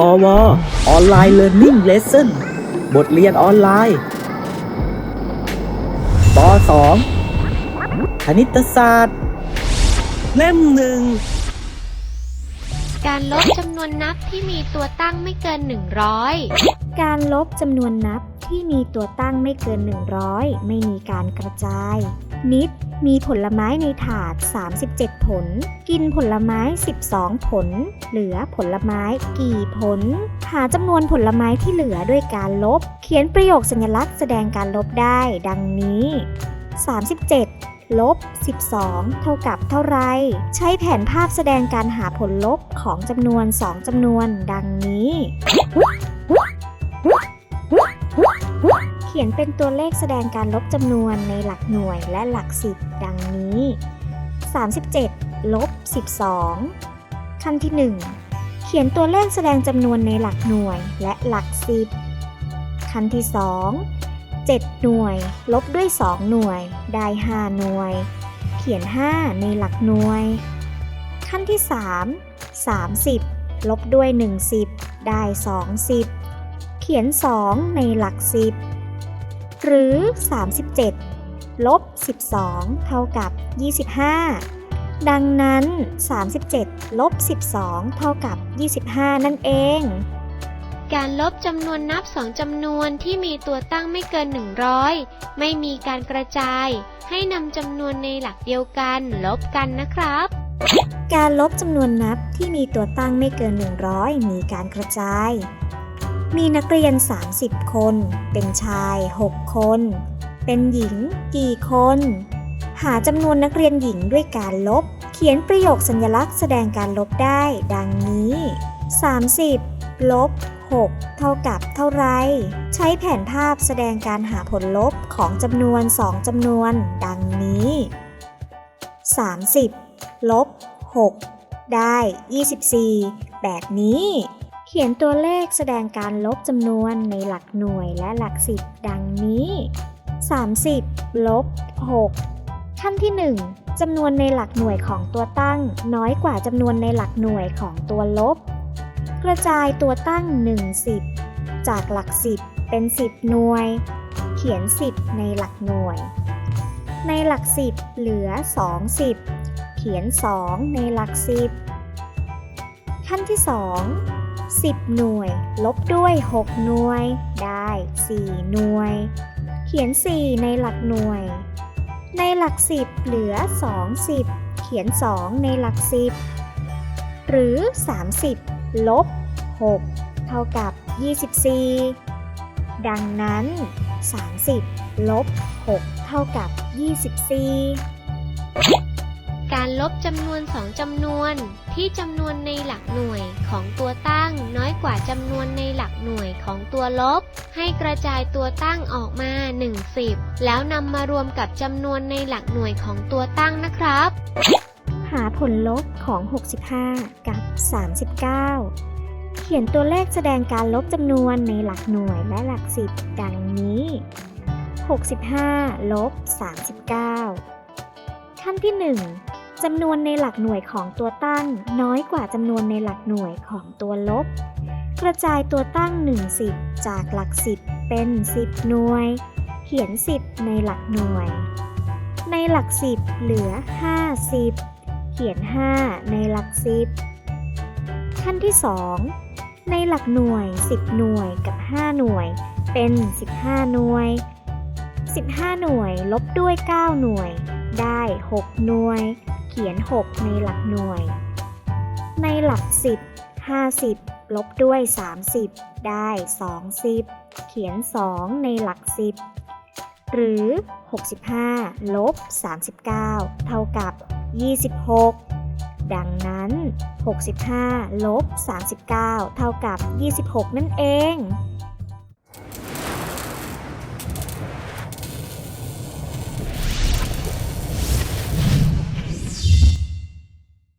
พอวออนไลน์เรียนรู้เลสเซ่นบทเรียนออนไลน์ป .2 คณิตศาสตร์ เล่มหนึ่ง การลบจำนวนนับที่มีตัวตั้งไม่เกิน 100 การลบจำนวนนับที่มีตัวตั้งไม่เกิน 100 ไม่มีการกระจาย นิดมีผลไม้ในถาด 37 ผล กินผลไม้ 12 ผล เหลือผลไม้กี่ผล หาจำนวนผลไม้ที่เหลือด้วยการลบ เขียนประโยคสัญลักษณ์แสดงการลบได้ ดังนี้ 37 ลบ 12 เท่ากับเท่าไร ใช้แผนภาพแสดงการหาผลลบของจำนวน 2จำนวน ดังนี้ ขียนเป็นตัวเลขแสดงการลบจำนวนในหลักหน่วยและหลักสิบดังนี้ 37 ลบ 12 ขั้นที่ 1 เขียนตัวเลขแสดงจำนวนในหลักหน่วยและหลักสิบขั้นที่ 2 7 หน่วย ลบด้วย 2 หน่วย ได้ 5 หน่วย เขียน 5 ในหลักหน่วย ขั้นที่ 3 30 ลบด้วย 1 10 ได้ 2 10 เขียน 2 ในหลักสิบ หรือ 37 ลบ 12 เท่ากับ 25 ดังนั้น 37 ลบ 12 เท่ากับ 25 นั่นเอง การลบจำนวนนับสองจำนวนที่มีตัวตั้งไม่เกิน 100 ไม่มีการกระจาย ให้นำจำนวนในหลักเดียวกัน ลบกันนะครับการลบจำนวนนับที่มีตัวตั้งไม่เกิน 100 มีการกระจาย มีนักเรียน 30 คน เป็นชาย 6 คน เป็นหญิงกี่คน หาจำนวนนักเรียนหญิงด้วยการลบ เขียนประโยคสัญลักษณ์แสดงการลบได้ ดังนี้ 30 ลบ 6 เท่ากับเท่าไร ใช้แผนภาพแสดงการหาผลลบของจำนวน 2จำนวน ดังนี้ 30 ลบ 6 ได้ 24 แบบนี้ ขียนตัวเลขแสดงการลบจำนวนในหลักหน่วยและหลักสิบดังนี้ 30 ลบ 6 ขั้นที่ 1จำนวนในหลักหน่วยของตัวตั้ง น้อยกว่าจำนวนในหลักหน่วยของตัวลบ กระจายตัวตั้ง 1 10 จากหลัก 10 เป็น 10 หน่วย เขียน 10 ในหลักหน่วย ในหลัก 10 เหลือ 2 10 เขียน 2 ในหลัก 10 ขั้นที่ 2 10 หน่วย ลบด้วย 6 หน่วย ได้ 4 หน่วย เขียน 4 ในหลักหน่วย ในหลัก 10 เหลือ 2 10 เขียน 2 ในหลัก 10 หรือ 30 ลบ 6 เท่ากับ 24 ดังนั้น 30 ลบ 6 เท่ากับ 24 การลบจำนวนสองจำนวน ที่จำนวนในหลักหน่วยของตัวตั้ง น้อยกว่าจำนวนในหลักหน่วยของตัวลบ ให้กระจายตัวตั้งออกมา10แล้วนำมารวมกับจำนวนในหลักหน่วยของตัวตั้งนะครับ หาผลลบของ 65 กับ 39 เขียนตัวเลขแสดงการลบจำนวนในหลักหน่วยและหลักสิบดังนี้ 65 ลบ 39 ขั้นที่ 1 จำนวนในหลักหน่วยของตัวตั้ง น้อยกว่าจำนวนในหลักหน่วยของตัวลบ กระจายตัวตั้ง1 10จากหลัก 10 เป็น 10 หน่วย เขียน 10 ในหลักหน่วย ในหลัก 10 เหลือ 50 เขียน 5 ในหลัก 10 ขั้นที่ 2 ในหลักหน่วย 10 หน่วยกับ 5 หน่วย เป็น 15 หน่วย 15 หน่วยลบด้วย 9 หน่วย ได้ 6 หน่วย ขียน 6 ในหลักหน่วย ในหลัก 10 50 ลบด้วย 30 ได้ 20 เขียน 2 ในหลัก 10 หรือ 65 ลบ 39 เท่ากับ 26 ดังนั้น 65 ลบ 39 เท่ากับ 26 นั่นเอง